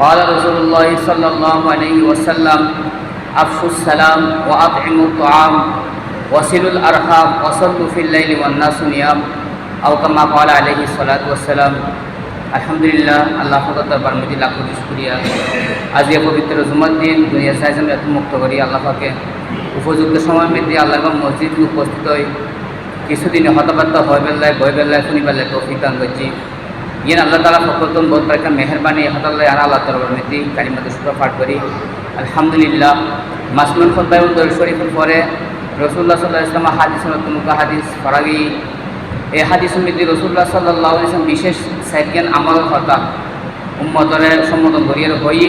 قال رسول الله صلى الله عليه وسلم أفشوا السلام وأطعموا الطعام وصلوا الأرحام وصلوا في الليل والناس نيام أو كما قال عليه الصلاة والسلام আলহামদুলিল্লাহ আল্লাহ দরবার মধ্যে লাখ কোটি শুক্রিয়া আজকে পবিত্র জুমার দিন দুনিয়া সাইজাম এত মুক্ত করি আল্লাহকে উপযুক্ত সময় মধ্যে আল্লাহ মসজিদ উপস্থিত হই কিছুদিনে হতবার্তা হয় বেলায় বই বেলায় শুনি বেলায় তৌফিক দান করছি ইয়ে আল্লাহ তালা ফকরতন বহুত একটা মেহরবানি হতাল্লাহ আর আল্লাহ তরবার মধ্যে কারিমাতে শুক্র পাঠ করি। আলহামদুলিল্লাহ মাসমুল খদ্দায় দর শরীফের পরে রসুল্লাহ সাল্লাহ ইসলাম হাদিস নতুমুকা হাদিস ফরাগি এই হাদিস মধ্যে রসুল্লাহ সাল্লাহ ইসলাম বিশেষ সাইজ্ঞান আমল হতা। উম্মতরে সম্বোধন করিয়ার হই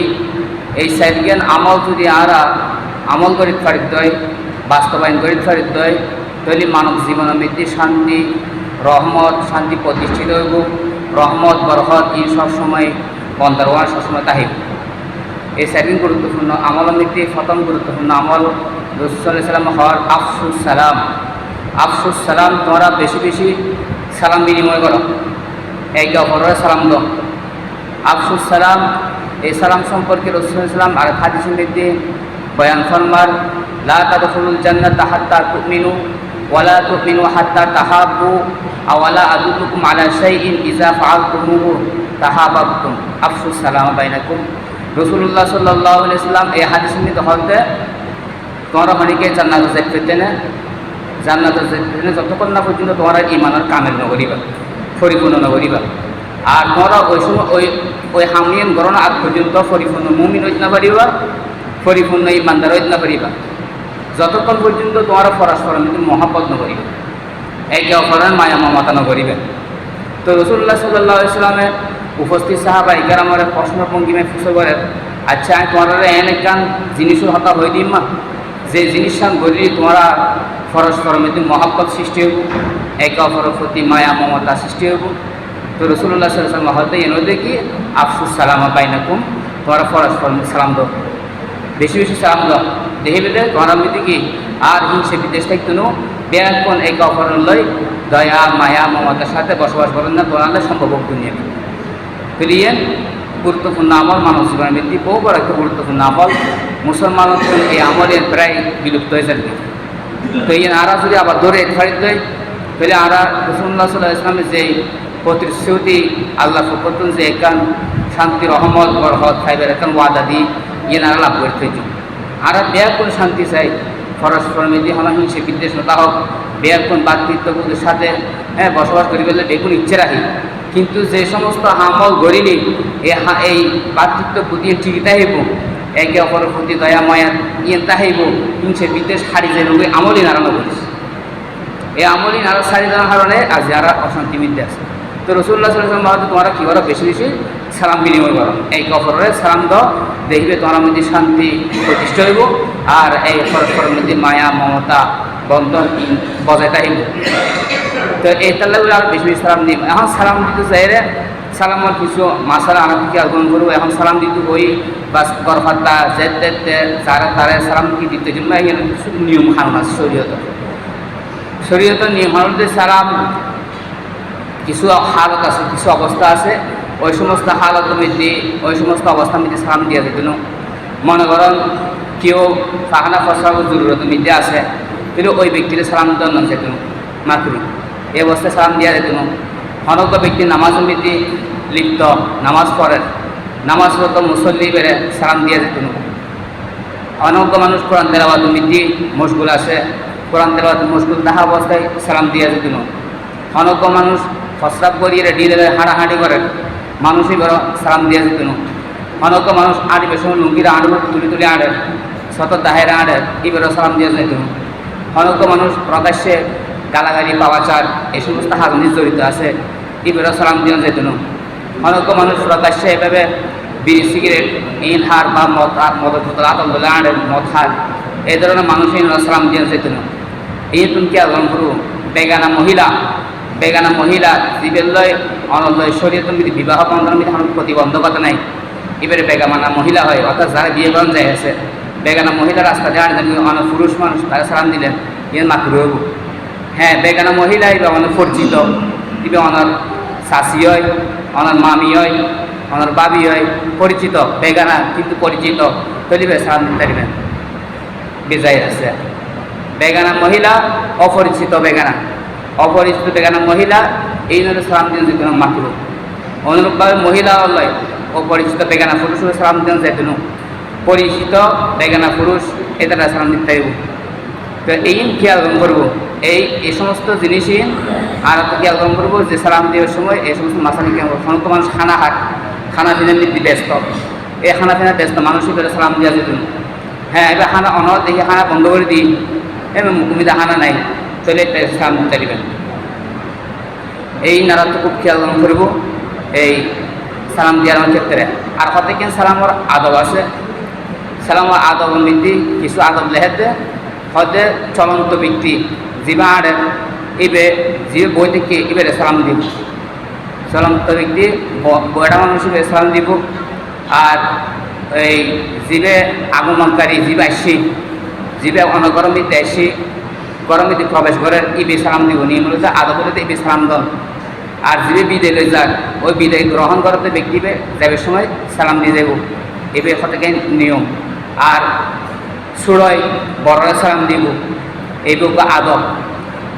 এই সাইজ্ঞান আমল যদি আরা আমল করিত পারিত হয় বাস্তবায়ন করিত পারিত হয় তাহলে মানব জীবনের মধ্যে শান্তি, রহমত, শান্তি প্রতিষ্ঠিত হইব। রহমত বরহত ই সবসময় বন্দার হওয়ার সবসময় তাহিব এই সাইদিন গুরুত্বপূর্ণ আমল মধ্যে প্রথম গুরুত্বপূর্ণ আমল রসুল্লাহ সাল্লাম হওয়ার আফসুস সালাম। আফসুস সালাম, তোমরা বেশি বেশি সালাম বিনিময় করো। একে অপরের সালাম দাও। আফসুস সালাম, এই সালাম সম্পর্কে সাল্লাম আর হাদিস বয়ান ফরমার, লা তাদখুলুল জান্নাত হাত্তা তুমিনু ওয়ালা তুমিনু হাত্তা তাহাব্বু, আওয়ালা আদুতুকুম আলা শাইইন ইজা ফাআলতুমুহু তাহাবাবতুম। আফসুস সালাম বাইনাকুম। রসুল্লাহ সাল্লাহ ইসলাম এই হাদিস মধ্যে হতে তোমরা অনেকে জান্নাত যেতে পেতে না? জান্নাত যেতে না, যতক্ষণ না পর্যন্ত তোমরা ইমানের কামেল নগরিবা পরিপূর্ণ নগরিবা আর তোমরা ওই সময় ওই ওই হামিয়ান গণনা আগ পর্যন্ত পরিপূর্ণ মুমিন হইতে না পারিবা, পরিপূর্ণ ইমানদার হইতে না পারিবা। যতক্ষণ পর্যন্ত তোমরা পরস্পর মধ্যে মহাপদ নগরিবা একে অপরের মায়া মমতা নগরিবে তো রসুল্লাহ সাল্লাহ ইসলামের উপস্থিত সাহাবা ইকারামর প্রশ্ন ভঙ্গিমে ফুসে করে আচ্ছা আমি তোমার এন একখান জিনিসের হতা হয়ে দিম মা যে জিনিসটা গড়ি তোমরা পরস্পর মধ্যে মহাব্বত সৃষ্টি হইব। একে অপরের প্রতি মায়া মমতা সৃষ্টি হইব। তো রসুল্লাহ সাল্লাম হয়তো এনে দেখি, আফসুস সালামা বাইনাকুম, তোমরা পরস্পর সালাম দাও। বেশি বেশি সালাম দাও। দেখে বেদে তোমরা মধ্যে কি? আর হিংসে বিদেশ থাকতো ব্যাপন একে অপরের লয় দয়া, মায়া, মমতার সাথে বসবাস করেন না তোমরা সম্ভব দুনিয়া ফিরিয়েন গুরুত্বপূর্ণ আমল মানব জীবনের বৃদ্ধি বহু বড় একটা গুরুত্বপূর্ণ আমল। মুসলমান এই আমলের প্রায় বিলুপ্ত হয়ে যাবে। তো এই আরা যদি আবার ধরে ফারিদ দেয় তাহলে আরা রসুল্লাহ সাল্লাহ ইসলামের যে প্রতিশ্রুতি আল্লাহ ফকরতুন যে, একান শান্তি, রহমত বরহত খাইবার, একান ওয়াদা দি ইয়ে আরা লাভ করতে বেয়া করে শান্তি চাই? পরস্পর মেদি বিদ্বেষ বিদ্বেষতা হোক কোন বাতৃত্ববোধের সাথে হ্যাঁ বসবাস করি বলে বেগুন ইচ্ছে রাখি। কিন্তু যে সমস্ত আমল গড়িনি এই পার্থক্য প্রতি ঠিকই তাহিব একে অপরের প্রতি দয়া, মায়া ইয়ে তাহিব হিংসে বিদেশ হারি যে রোগে আমলি নাড়ানো করিস এই আমলি নাড়া সারি দেওয়ার কারণে আজ যারা অশান্তি মিলতে আছে তো রসুল্লাহ সাল্লাম বাহাদুর তোমরা কী করো? বেশি বেশি সালাম বিনিময় করো। এই অপরের সালাম দাও। দেখবে তোমার মধ্যে শান্তি প্রতিষ্ঠা হইব। আর এই পরস্পরের মধ্যে মায়া, মমতা, বন্ধন বজায় থাকিব। তো এই তাহলে আর বেশি বেশি সালাম দিই এখন সালাম দিতে চাই রে সালামর কিছু মাসালা আনা থেকে আগ্রহণ করব। এখন সালাম দিতে বই বা গরফাত্তা জেদ দেতে যারা তারা সালাম কি দিতে জন্য? কিছু নিয়ম হারণ আছে শরীয়ত শরীয়তের নিয়ম হারণতে সালাম কিছু হালত আছে, কিছু অবস্থা আছে, ওই সমস্ত হালত মধ্যে ওই সমস্ত অবস্থার মধ্যে সালাম দিয়ে যেত মনে করেন কেউ ফাহানা ফসল জরুরত মধ্যে আছে, কিন্তু ওই ব্যক্তির সালাম দেওয়া যেত মাত্র এই অবস্থায় সালাম দেওয়া যেত অনজ্ঞ ব্যক্তি নামাজ মধ্যে লিপ্ত, নামাজ পড়েন নামাজরত মুসল্লি বেড়ে সালাম দিয়ে যেত অনজ্ঞ মানুষ কোরআন তেলাবাদ মধ্যে মশগুল আছে, কোরআন তেলাবাদ মশগুল তাহা অবস্থায় সালাম দিয়ে যেত অনজ্ঞ মানুষ ফসরাপ করিয়ে ডিলে হাঁটাহাঁটি করেন মানুষই বড় সালাম দিয়ে যেত অনজ্ঞ মানুষ আড়ি বেশ লুঙ্গিরা আড়ব তুলি তুলি আড়ে শত দাহেরা আড়ে এবারও সালাম দিয়ে যেত অনজ্ঞ মানুষ প্রকাশ্যে গালাগালি পাওয়াচার এই সমস্ত হাজনি জড়িত আছে এবারও সালাম দিয়ে যেত অনজ্ঞ মানুষ প্রকাশ্যে এভাবে বিড়ি, সিগারেট ইন হার বা মদ মদ বোতল আতল বলে আড়ে মদ হার এই ধরনের মানুষই সালাম দিয়ে যেত এই তুমি কি আলোচনা করু বেগানা মহিলা বেগানা মহিলা জীবের অনলয় শরীর বিবাহ বন্ধন এখন প্রতিবন্ধকতা নাই। এবারে বেগামানা মহিলা হয়, অর্থাৎ যারা বিয়ে করেন যাই আছে বেগানা মহিলা রাস্তা দিয়ে আনেন অনেক পুরুষ মানুষ তারা সালাম দিলেন ইয়ে মাত্র হ্যাঁ বেগানা মহিলা এবার অনেক পরিচিত, এবার অনার শাশি হয়, অনার মামি হয় ওনার বাবি হয়, পরিচিত, বেগানা কিন্তু পরিচিত তলিবে সালাম দিতে পারিবেন। বিজয় আছে। বেগানা মহিলা, অপরিচিত বেগানা। অপরিচিত বেগানা মহিলা, এই নলে সালাম দিন যে কোনো মাত্র অনুরূপভাবে মহিলা লয় অপরিচিত বেগানা পুরুষ সালাম দিন যে কোনো পরিচিত বেগানা পুরুষ এটা সালাম দিতে হইব তো এই খেয়াল করব। এই এই সমস্ত জিনিসই আর খেয়াল করব যে সালাম দেওয়ার সময় এই সমস্ত মাসালি সমস্ত মানুষ খানা হাট খানা পিনার নীতি ব্যস্ত। এই খানা পিনা ব্যস্ত, মানুষই করে সালাম দেওয়া যেত হ্যাঁ এবার খানা অনর দেখি খানা বন্ধ করে দিই। এবার মুকুমিদা খানা নাই। চলে সালাম দিতে দিবেন এই নারা তো খুব খেয়াল করব, এই সালাম দেওয়ার ক্ষেত্রে। আর হতে কেন সালামর আদব আছে? সালামর আদব নীতি, কিছু আদব লেহেতে, হতে চলন্ত ব্যক্তি আড়ে, ইবে যিবে বই থেকে ইবেরে সালাম দিব। চলন্ত ব্যক্তি বয়টা মানুষ সালাম দিব। আর এই যিবে আগমনকারী যিবে আসি যিবে অনগরমিতে আসি গরমিতে প্রবেশ করে ইবে সালাম দিব, নিয়ম হলো আদবতে ইবে সালাম দন আর যিবে বিদায় লই যাক, ওই বিদায় গ্রহণ করতে ব্যক্তিবে যাবে সময় সালাম দিয়ে যাব এবে হতে নিয়ম। আর সুরয়, বড়রা সালাম দিব। এই বুক আদব।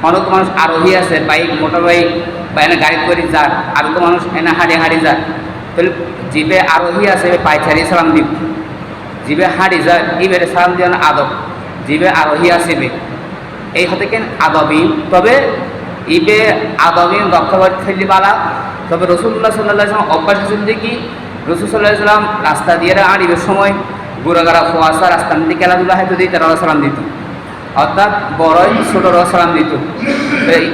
অনেক মানুষ আরোহী আছে, বাইক মোটর বাইক বা এনে গাড়ি করে যার আর তো মানুষ এনে হাঁড়ি হাঁড়ি যার তাহলে জিবে আরোহী আছে পাইছারি সালাম দিব। জিবে হাঁড়ি যার ইবের সালাম দিয়ে আদব। জিবে আরোহী আসিবে এই হতে কেন আদবই তবে ইবে আদবই রক্ষাবাদ ফেলি বালা তবে রসুল্লাহ সাল্লাহ সাল্লাম অভ্যাস আছে দেখি রসুল সাল্লাহ সাল্লাম রাস্তা দিয়ে আড়িবের সময় গুড়াগাড়া ফোয়াশা রাস্তার মধ্যে খেলাধুলা হয়তো দিই তারা সালাম দিত। অর্থাৎ বড়ই ছোটর সালাম দিত।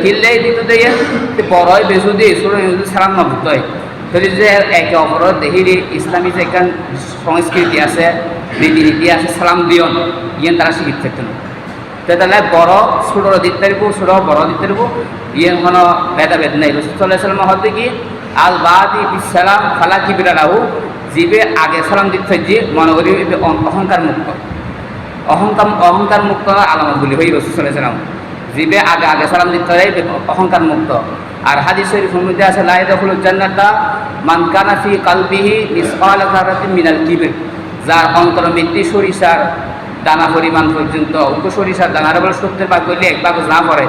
কিনলেই দিত দিয়ে বড়ই বেজু দিয়ে ছোট যদি সালাম না হয় তাহলে যে একে অপরের দেহির ইসলামী যে সংস্কৃতি আছে, রীতিনীতি আছে, সালাম দিয়ন ইয়েন তারা শিখিত থাকতো না তো তাহলে বড় ছোটর দিতে পারব ছোট বড় দিতে পারব ইয়েন কোনো ভেদাভেদ নেই। রসুল সাল্লাহ হতে কি? আল বাদি সালাম ফালা কিবিরা রাহু জীবে আগে সালাম দিতে যে মনে করি অহংকার মুক্ত অহংকার অহংকার মুক্ত আলামতগুলি হই রসুল সালাম জীবে আগে আগে সালাম দিতে হয় অহংকার মুক্ত আর হাদিস শরীফ মধ্যে আছে লাই দখল জান্নাতা মান কানাফি কালবিহি নিসফাল মিনাল কিবির। যার অন্তর মৃত্যু সরিষার দানা পরিমাণ পর্যন্ত, উপ সরিষার দানার বলে সত্যের ভাগ করলে এক ভাগ না পড়ে,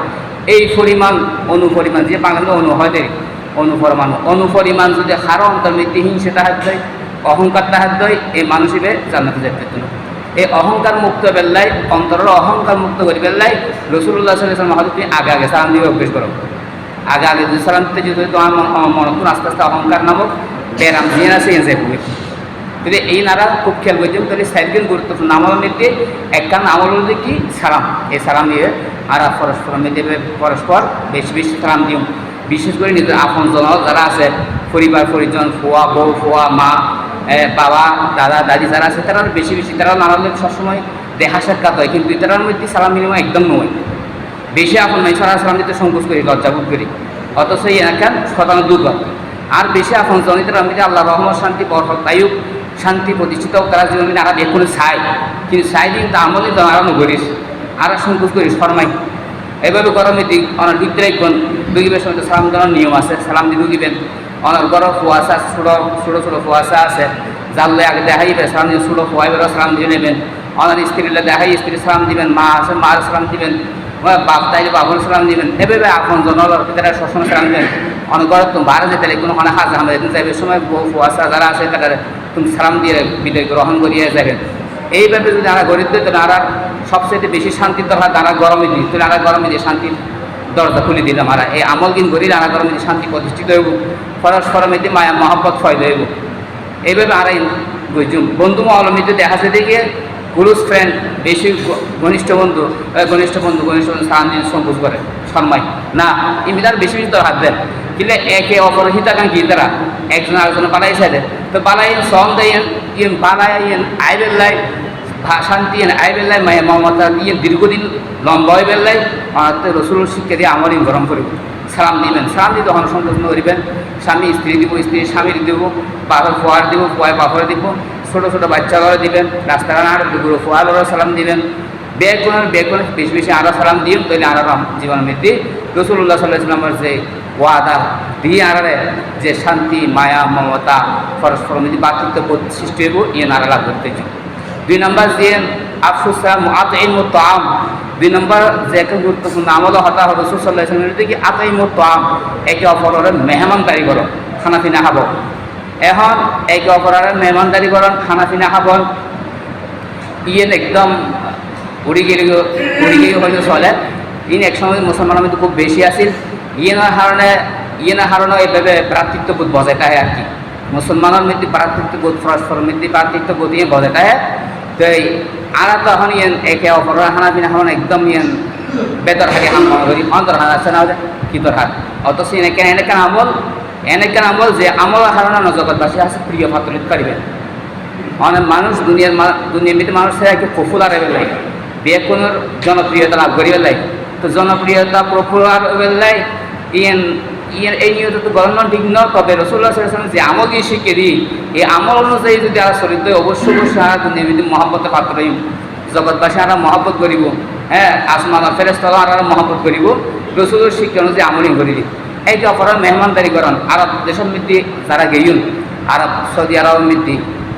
এই পরিমাণ অনুপরিমাণ যে বাংলা অনু হয় অনুপরিমাণ অনুপরিমাণ যদি হারো অন্তর মৃত্যু হিংসেটা হাত দেয় অহংকারটা হাত দেয় এই মানুষ হিসেবে জান্নাতে যেতে এই অহংকার মুক্ত বেল্লাই অন্তরের অহংকার মুক্ত করি বেল্লাই রসুল্লাহ সাল্লাম হয়তো তুমি আগে আগে সালাম দিয়ে অভ্যেস করো। আগে আগে যদি সালাম দিতে যদি তোমার মনতুন আস্তে আস্তে অহংকার নামক ব্যায়াম দিয়ে আছে এনজয় যদি এই নারা খুব খেয়াল করছেন, তাহলে সাইডদিন গুরুত্বপূর্ণ। আমল নিতে একখান আমল হলে কি? সালাম। এই সালাম দিয়ে আর পরস্পর মেয়েদের পরস্পর বেশি বেশি সালাম দিও। বিশেষ করে নিজের আপন জন যারা আছে, পরিবার, পরিজন, ফোয়া, বউ, ফোয়া, মা বাবা, দাদা, দাদি যারা আছে, তারা বেশি বেশি, তারা নানান সবসময় দেখা সাক্ষাৎ হয়, কিন্তু তারার মধ্যে সালাম বিনিময় একদম নয়। বেশি আপন নয়, সারা সালাম দিতে সংকোচ করি লজ্জাবোধ করি। অথচ এই এখান শতাংশ দুর্গত আর বেশি আপন জনিতের আমি আল্লাহ রহমত, শান্তি বরফত তাইক শান্তি প্রতিষ্ঠিত তারা জীবনে আর দেখুন চাই কিন্তু চাই দিন তা আমলে তো আর করিস আর সংকোচ করিস ফরমাই এভাবে গরমে দিক অনার ঢুকতে রাখবেন ঢুকিবের সময় সালাম দেওয়ার নিয়ম আছে, সালাম দিয়ে ঢুকিবেন অনার গরম কুয়াশা ছোটো ছোটো ছোটো কুয়াশা আছে। জানলে আগে দেখাইবে, সালাম দিয়ে ছোটো কুয়াইবে সালাম দিয়ে নেবেন। অনার স্ত্রীরা দেখাই, স্ত্রী সালাম দিবেন, মা আছে, মার সালাম দিবেন। বাপ তাইলে বাবুর সালাম দিবেন। এভাবে আপন জনর পিতারা সবসময় সালাম দিবেন অনেক গরম তুমি বাইরে যেতে কোনো অনেক হাজার আমাদের যাবে সময় বহু কুয়াশা যারা আছে তারা তুমি সালাম দিয়ে বিদায় গ্রহণ করিয়ে যাবেন এইভাবে যদি আমরা গরিব দিই তাহলে আর সবচেয়ে বেশি শান্তির দরকার তারা গরমে দিই। তাহলে আমরা গরমে দিয়ে শান্তির দরজা খুলে দিলাম আর। এই আমল দিন গরিব আমরা গরমে শান্তি প্রতিষ্ঠিত হইব। পরস্পর মেয়েতে মায়া, মহব্বত ফয়দ হইব। এইভাবে আর বন্ধু মহলমিতে দেখা যায় দেখে ক্লোজ ফ্রেন্ড, বেশি ঘনিষ্ঠ বন্ধু ঘনিষ্ঠ বন্ধু ঘনিষ্ঠ বন্ধু দিন সংকোচ করে সম্মাই না, ইমিদার বেশি বেশি তোর হাত দেন। কিন্তু একে অপর হিতাকাঙ্ক্ষী তারা একজন আরেকজন পালাই সাইডে। তো পালাই সম দেন ইয়েন পালাই ইয়েন আইবেল্লাই শান্তি ইয়েন আইবেল্লাই, মায়া মমতা ইয়েন দীর্ঘদিন লম্বা হয়ে বেল্লাই রসুল শিক্ষা দিয়ে আমার গরম করব। সালাম দিবেন, সালাম দিয়ে তখন সন্তোষ করিবেন স্বামী স্ত্রী দিব স্ত্রী স্বামীর দিব, বাপের ফোয়ার দিব ফোয়ায় বাপরে দিব। ছোটো ছোটো বাচ্চাগুলো দিবেন, রাস্তাঘাট আর দুগুলো ফোয়ারও সালাম দিবেন। বেগ করেন বেগ করেন বেশি বেশি আরও সালাম দিন, তাহলে আরও জীবন মৃত্যু রসুল্লাহ সাল্লাহ ইসলামের যে ওয়াদা দিয়ে আড়ালে যে শান্তি, মায়া, মমতা পরস্পর মিলি বাতৃত্ববোধ সৃষ্টি হইব ইয়ে নারালা করতে দুই নম্বর যে আফসুস আতঈম তাম দুই নম্বর যে একটা গুরুত্বপূর্ণ আমল হতা হল রসুল্লাহ কি আতঈম তাম একে অপরের মেহমানদারি করো খানা পিনা খাব এখন একে অপরের মেহমানদারি করন খানা পিনা খাবন। ইয়ে একদম উড়ি গেলে উড়ি গেলে হয়তো চলে। ইন একসময় মুসলমানের মধ্যে খুব বেশি আছিল। ইয়েনার কারণে ইয়েনার কারণে এইভাবে ভ্রাতৃত্ববোধ বজায় থাকে আর কি। মুসলমানের মধ্যে ভ্রাতৃত্ববোধ পরস্পর মধ্যে ভ্রাতৃত্ববোধ ইয়ে বজায় থাকে। তো এই আরা তখন ইয়েন একে অপরের খানা পিনা খাওয়ানো একদম ইয়েন বেতর হাগে হান মনে করি অন্তর হাত আছে না, কি তোর হাত অত অথচ এনেকে এনেকে আমল এনেকে আমল যে আমল হারানো জগৎবাসী আছে প্রিয় ফাতরিত করিবেন অনেক মানুষ দুনিয়ার দুনিয়ার মধ্যে মানুষের একটু পপুলার হয়ে লাগে কোনো জনপ্রিয়তা লাভ করিবে লাগে তো জনপ্রিয়তা পপুলার হয়ে লাগে ইয়েন ইয়ের এই নিয়ত তো গণনা ঠিক নয় তবে রসুল্লাহ সাল্লাম যে আমল দিয়ে শিখে দিই এই আমল অনুযায়ী যদি আর চলিত অবশ্যই অবশ্যই আর দুনিয়ার মধ্যে মহাব্বতে পাত্র জগৎবাসী আর মহাব্বত করিব হ্যাঁ আসমান ফেরেস্তলা আর মহাব্বত করিব রসুলের শিক্ষা অনুযায়ী আমলিং করি দিই এই যে অপরাধ মেহমানদারি করেন, আরব দেশের মধ্যে যারা গেইন আরব সৌদি আরবের মধ্যে,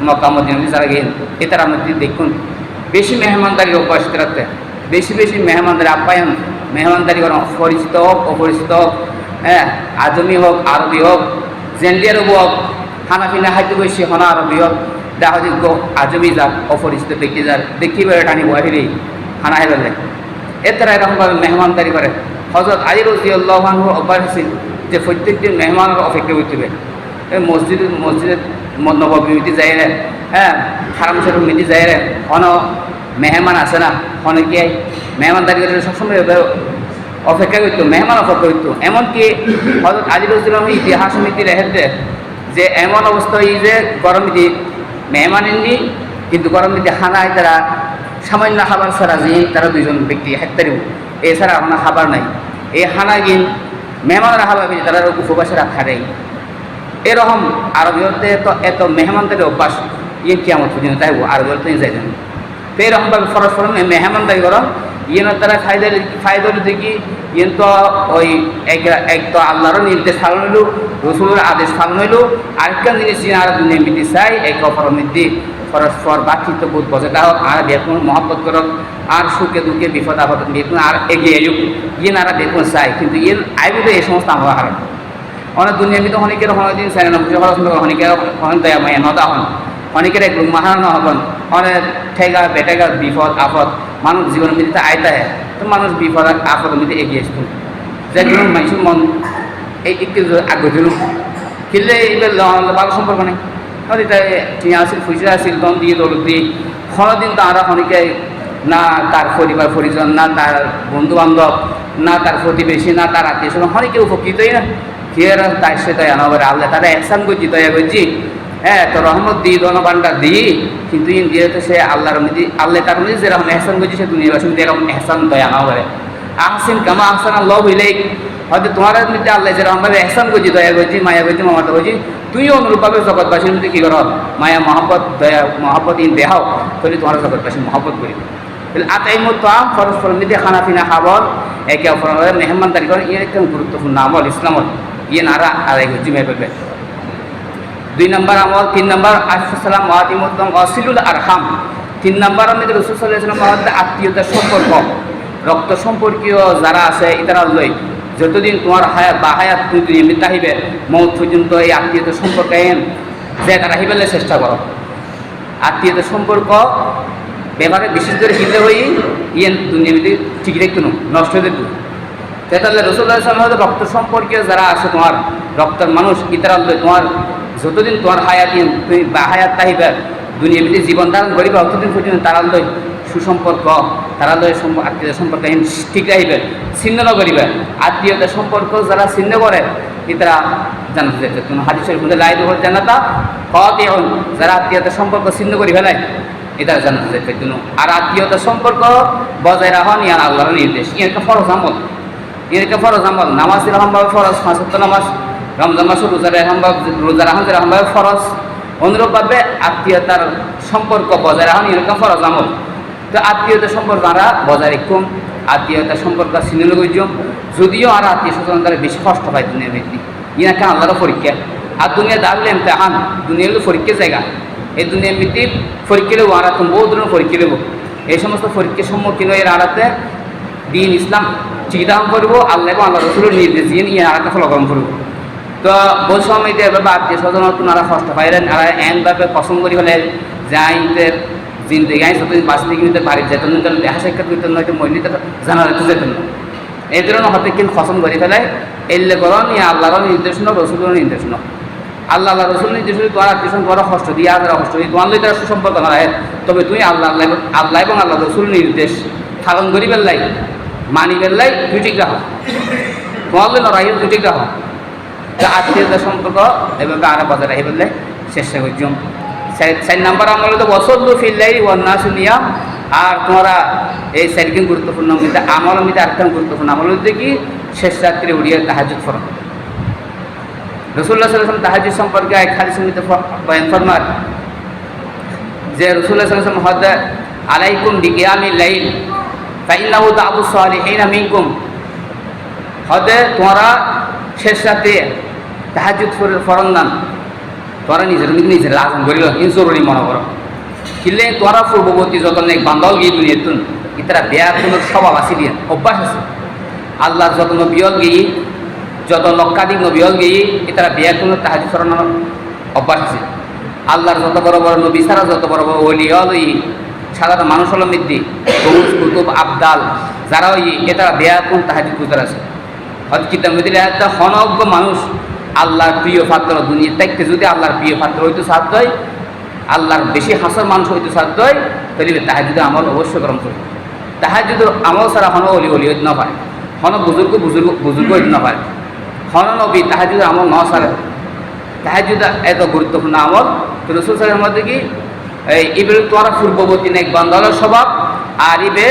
মক্কা মদিনা যারা গেইন এ তারা মধ্যে দেখুন, বেশি মেহমানদারির অভ্যাস রাখতে, বেশি বেশি মেহমানদারি আপ্যায়ন, মেহমানদারি করেন পরিচিত হোক, অপরিচিত হোক হ্যাঁ আদমি হোক, আরবি হোক জেন্ডিয়ার হোক খানা পিনা খাদ্য বেশি হনা আরবি হোক, দেখা যোগ্য আজমি যাক, অপরিচিত ব্যক্তি যার দেখিবে টানি বহিরি হেবে যায় এর দ্বারা এরকমভাবে মেহমানদারি করে। হজরত আলী রজিউল্লাহানহুর অভ্যাস আছিল যে প্রত্যেক দিন মেহমানের অপেক্ষা করতে মসজিদ মসজিদে নবমীতি যাই রে হ্যাঁ হারাম শরীফ মিটি যাই রে অন মেহমান আছে না অনেকে মেহমানদারি করে সবসময় অপেক্ষা করতো, মেহমান অপেক্ষা করতো। এমনকি হজরত আলী রসুলাম ইতিহাস সমিতি রেহেতে যে এমন অবস্থা এই যে গরম দিন মেহমান এমনি কিন্তু গরম দিতে খানায় তারা সামান্য খাবার ছাড়া যে তারা দুইজন ব্যক্তি হেক্তারিও এছাড়া আপনার খাবার নাই। এই হানা গিন মেহমানরা খাবার তারা উপবাসেরা খাড়াই। এরকম আরবীয়তে তো এত মেহমানদারি অভ্যাস ইয়ে কি আমার পর্যন্ত তাই আরবীয়তে যাইতেন তো এরকমভাবে ফরস ফরম মেহমানদারি করম ইয়েন তারা ফায়দার ফায়দার দেখি, ইয়েন তো ওই এক তো আল্লাহর নির্দেশ পালন হইল, রসুলের আদেশ পালন হইল। আরেকটা জিনিস আর দুনিয়া মিটি চাই, এক অপর মধ্যে পরস্পর বাকিত বোধ বজায় হোক আর বেতন মহব্বত করক আর সুখে দুঃখে বিপদ আপদ বেতন আর এগিয়ে এলুক ইয়েন আর বেতন চাই, কিন্তু ইয়েন আইবিতে এই সমস্ত আমার হারান অনেক দুনিয়া মিতে অনেকের অনেকদিন চাই না অনেকের অনেক দয়া মায়া নদা হন। অনেকের এক মাহানো হবেন অনেক ঠেগা বেটেগা বিপদ, আপদ, মানুষ জীবন মিলিতে হয় তো মানুষ বিপদ আপদ মিলিতে এগিয়ে আসতো। যে কোনো মানুষের মন, এই একটু আগ্রহ খেললে এইবার ভালো সম্পর্ক নেই। তাই টিয়া আসিল ফুসে আসিল, দম দিয়ে দৌলত দিয়ে। কোনোদিন তো আমরা অনেকে না তার পরিবার, পরিজন, না তার বন্ধু বান্ধব না তার প্রতিবেশী, না তার আত্মীয় স্বজন, অনেকে উপকৃতই না। ফির তাই সে তাই আনা আল্লাহ তারা একসান করছি দয়া করছি হ্যাঁ তো রহমত দিই দনবানটা দিই। কিন্তু ইন সে আল্লাহর মধ্যে আল্লাহ তার মধ্যে যেরকম এহসান করছি সে দুনিয়াবাসীর মধ্যে এরকম এহসান দয়া না করে। আহসিন কামা আহসান আল্লাহ হইলে হয়তো তোমার মধ্যে আল্লাহ যেরকমভাবে এহসান করছি, দয়া করছি, মায়া করছি, মমতা করছি, তুইও অনুরূপভাবে জগৎবাসীর মধ্যে কী করো? মায়া, মহব্বত, দয়া, মহব্বত, ইন দেহাও, তাহলে তোমার জগৎবাসী মহব্বত করি আতাইমত তাম পরস্পর মধ্যে খানা পিনা খাবার একে অপরের মেহমানদারি করেন ইয়ে একদম গুরুত্বপূর্ণ আমল ইসলামত ইয়ে নারা, আদায় করছি, মেয়ে দুই নম্বর আমল, তিন নম্বর আসালাম ওয়াদিমুদ্দম অসিলুল আরহাম। তিন নম্বর আমাদের রসুল সাল্লাহাম আত্মীয়তার সম্পর্ক, রক্ত সম্পর্কীয় যারা আছে এটারা লই যতদিন তোমার হায়াত বা হায়াত তুমি নিয়মিত আহিবে মৌত পর্যন্ত এই আত্মীয়তার সম্পর্ক এন যে তারা চেষ্টা করো। আত্মীয়তার সম্পর্ক ব্যাপারে বিশেষ করে কিনতে হই, ইয়েন দুনিয়াতে ঠিক দেখতো নষ্ট হয়ে দেখতো তাহলে রসুল্লাহ সাল্লাম রক্ত সম্পর্কীয় যারা আছে তোমার রক্তের মানুষ, ইতারা তোমার যতদিন তোমার হায়াত বা হায়াত তাহিবে দুনিয়া দুনিয়াতে জীবন ধারণ করিবে অতদিন পর্যন্ত তারা সুসম্পর্ক তারা লয় আত্মীয়তার সম্পর্ক ঠিক রাখবে ছিন্ন ন করিবে। আত্মীয়তার সম্পর্ক যারা ছিন্ন করে তারা জানাতে যেতে তুমি হাদিসের মধ্যে লাই দেবো জানাতা কত এখন যারা আত্মীয়তার সম্পর্ক ছিন্ন করি ফেলায় এটা জানাতে যেতে তুমি আর আত্মীয়তার সম্পর্ক বজায় রাখুন ইয়ার আল্লাহর নির্দেশ। ইয়ারকে ফরজ আমল। ইয়ারকে ফরজ আমল। নামাজ রহমভাবে ফরজ পাঁচত্ব নামাজ। রমজান মাসে রোজা রহমভাবে রোজা রাখুন রহমভাবে ফরজ। অনুরূপভাবে আত্মীয়তার সম্পর্ক বজায় রাখুন এরকম ফরজ আমল। তো আত্মীয়তার সম্পর্ক আমরা বজায় রাখুন আত্মীয়তার সম্পর্ক সিনেল গজ্য যদিও আর আত্মীয় স্বজন দ্বারা বেশি কষ্ট পায় দুনিয়ার ব্যক্তি ইনা কেন আল্লাহরও পরীক্ষা? আর দুনিয়া দাঁড়লে এমতেহান দুনিয়া হলো পরীক্ষা জায়গা। এই দুনিয়ার ব্যক্তি পরীক্ষা নেব আর বহু ধরনের পরীক্ষা নেব এই সমস্ত পরীক্ষার সম্মুখীন এর আড়াতে দিন ইসলাম চিকিদান করব, আল্লাহ আল্লাহ রসুলের নির্দেশ দিয়ে নিয়ে আড়াতে ফলগ্রহণ করব। তো দিয়ে এভাবে আত্মীয় স্বজন তোনারা কষ্ট পাইলেন আর এমভাবে পছন্দ করি হলে যাইদের জিন্দগি। আইন যতদিন বাঁচতে কিন্তু বাড়ির যেতেন না দেখা সাক্ষাৎ করতেন নয়তো মহিলা জানা যেতে যেতেন না। এই ধরনের হতে কিন্তু পছন্দ করি ফেলায় এলে করন, ইয়া আল্লাহর নির্দেশনা রসুলের নির্দেশনা আল্লাহ আল্লাহ, রসুল নির্দেশ তোমার আত্মীয় তোমার কষ্ট দিয়ে, আদারা কষ্ট দিয়ে তোমার তারা সুসম্পর্ক না তবে তুমি আল্লাহ আল্লাহ আল্লাহ এবং আল্লাহ রসুল নির্দেশ থাকন করি বেল্লাই মানি বেল্লাই ঠিক রাখো তোমার লড়াই দুই ঠিক রাখো আত্মীয়তার সম্পর্ক, এভাবে আরও বজায় রাখি বললে চেষ্টা করছি চার নাম্বার আমলে তো বসল্লু ফিল্লাই ওয়ান্না শুনিয়া আর তোমরা এই সাইডকিন গুরুত্বপূর্ণ মধ্যে আমল মধ্যে আরেকটা গুরুত্বপূর্ণ আমল মধ্যে কি শেষ রাত্রে উড়িয়ে তাহাজুদ ফরম রসুল্লাহ সাল্লাম তাহাজুদ সম্পর্কে এক হাদিস বয়ান ফরমার যে রসুল্লাহ সাল্লাম হদ আলাইকুম বিকিয়ামি লাইল ফাইন্নাহু দাবু সালিহিনা মিনকুম। হদে তোমরা শেষ রাতে তাহাজুদ নাম তোরা নিজের নিজের আগুন করিল জরুরি মনে করো। কিলে তোরা পূর্ববর্তী যত নেক বান্ধল গিয়ে দুনিয়া তুন, ইতারা বেয়া কোনো স্বভাব আছে দিয়ে? অভ্যাস আছে? আল্লাহর যত নবিয়ল গিয়ে, যত লক্ষাধিক নবিয়ল গিয়ে, ইতারা বেয়া কোনো তাহাজুদ ফরানোর অভ্যাস আছে। আল্লাহর যত বড় বড় নবী ছাড়া যত বড় বড় অলিয়ল ই সাধারণ মানুষ হল মৃদ্ধি গৌস কুতুব, আবদাল, যারা ওই এটা বেয়া কোন তাহাজুদ কুতার আছে হয়তো কিতাব হনজ্ঞ মানুষ। আল্লাহর প্রিয় পাত্র দুনিয়া দেখতে যদি আল্লাহর প্রিয় পাত্র হইতো সাধ্য হয়, আল্লাহর বেশি হাসার মানুষ হইতো সাধ্য হয়, তাহলে তাহা যদি আমল অবশ্যই গ্রহণ করি তাহা যদি আমল ছাড়া হন অলি অলি হইতে না পারে। হন বুজুর্গ বুজুর্গ বুজুর্গ হইতে না পারে। হন নবী তাহা যদি আমল ন সারে যদি এত গুরুত্বপূর্ণ আমল। তো রসুল সাহের মধ্যে কি? এই ইবে তোমার পূর্ববর্তী নেক বান্ধবের স্বভাব আর ইবে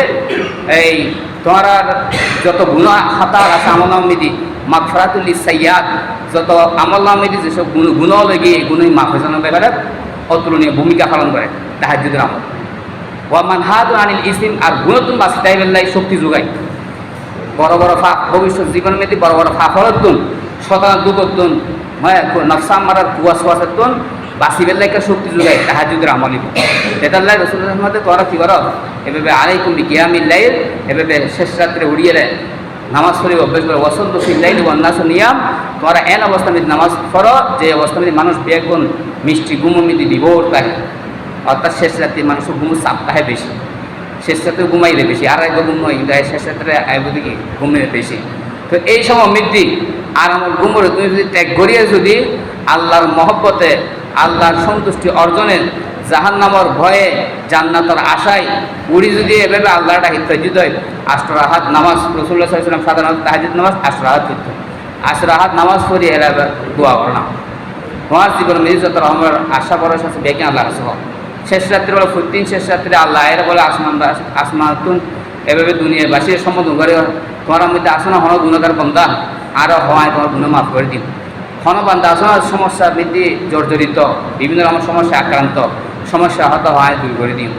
এই তোমার যত গুণা হাতার আছে, আমল মিদি, মাগফরাতুল সাইয়াদ যত আমল মিদি যেসব গুণ গুণ লেগে গুণই মাফ ব্যাপারে অতুলনীয় ভূমিকা পালন করে তাহাজুদের আমল। ওয়া মানহাদ আনিল ইসিম আর বেল্লাই শক্তি যোগায়। বড় বড় ফা ভবিষ্যৎ জীবন মেয়েদি বড় বড় ফা ফলতুন শতান দুগতুন নকশা মারার কুয়া সোয়াশতুন বাঁচি বেল্লাই শক্তি যোগায় তাহাজুদের আমলি তেতাল্লাই রসুল মধ্যে তোরা কি করো? এভাবে আলাইকুম কিয়ামিল্লাই এভাবে শেষ রাত্রে উড়িয়ে নামাজ পড়ে অভ্যাস করে ওসন্ত ফিল্লাইল ওয়ান্নাস নিয়াম তোমরা এন অবস্থা মিদি নামাজ পড়ো, যে অবস্থা মিদি মানুষ বেগুন, মিষ্টি, গুমমিদি বিভোর থাকে অর্থাৎ শেষ রাত্রে মানুষের ঘুমু চাপ থাকে বেশি। শেষ রাত্রে ঘুমাইলে বেশি। আর এক ঘুম হয়, কিন্তু শেষ রাত্রে আইবদি কি ঘুমিয়ে বেশি। তো এই সময় মৃদ্ধি আর আমার ঘুমরে তুমি যদি ত্যাগ করিয়ে যদি আল্লাহর মহব্বতে, আল্লাহর সন্তুষ্টি অর্জনের জাহান নামর ভয়ে জান্নাতর আশায় উড়ি যদি এভাবে আল্লাহটা হিতাজিত হয়, আষ্টরাহাত নামাজ, রসুল্লাহ সাল্লাম সাধারণত তাহাজিদ নামাজ, আষ্টরাহাত হিত আষ্টরাহাত নামাজ পড়ি, এরা দোয়া করো না। তোমার জীবন যত আমার আশা, ভরসা আছে বেগে আল্লাহ আসহ শেষ রাত্রে বলে ফুদ্দিন শেষ রাত্রে আল্লাহ এরা বলে আসমান আসমাতুন এভাবে দুনিয়ার বাসীর সম্বোধন করে। তোমার মধ্যে আসনা হন গুণকার বন্ধা। আরও হওয়ায় তোমার গুণ মাফ করে দিন। হনবান্ধা আসনা সমস্যা বৃদ্ধি জর্জরিত। বিভিন্ন রকম সমস্যা আক্রান্ত। সমস্যা হত হয় দূর করে দিন।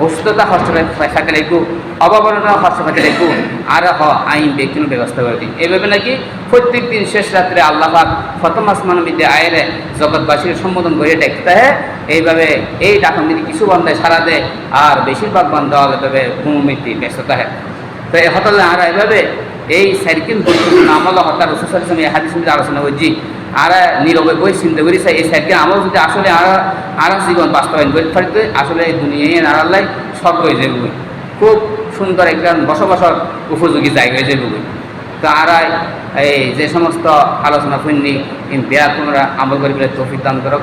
অসুস্থতা হস্ত থাকে রেখু অভাবনা হস্ত থাকে রেখু আর হ, আইন ব্যক্তির ব্যবস্থা করে দিন এভাবে নাকি প্রত্যেক দিন শেষ রাত্রে আল্লাহ প্রথম আসমান বিদ্যে আয়ের জগৎবাসীর সম্বোধন করে দেখতে হয়। এইভাবে এই ডাকন যদি কিছু বান্ধায় সারা দেয় আর বেশিরভাগ বান্ধা হলে তবে ঘুমিতি ব্যস্ততা হয়। তো এ হতালে আর এভাবে এই সাইকেল গুরুত্বপূর্ণ আমল হতার রসুল হাদিস আলোচনা করছি। আর নীরবে বই চিন্তা করি এই সাইডকে আমার যদি আসলে আর আর জীবন বাস্তবায়ন করে থাকতে আসলে দুনিয়ায় নাড়াল্লাই সব হয়ে যাবে খুব সুন্দর একটা বসবাসর উপযোগী জায়গা হয়ে যাবে তো আর, এই যে সমস্ত আলোচনা শুননি বেয়া তোমরা আমল করে তৌফিক দান করো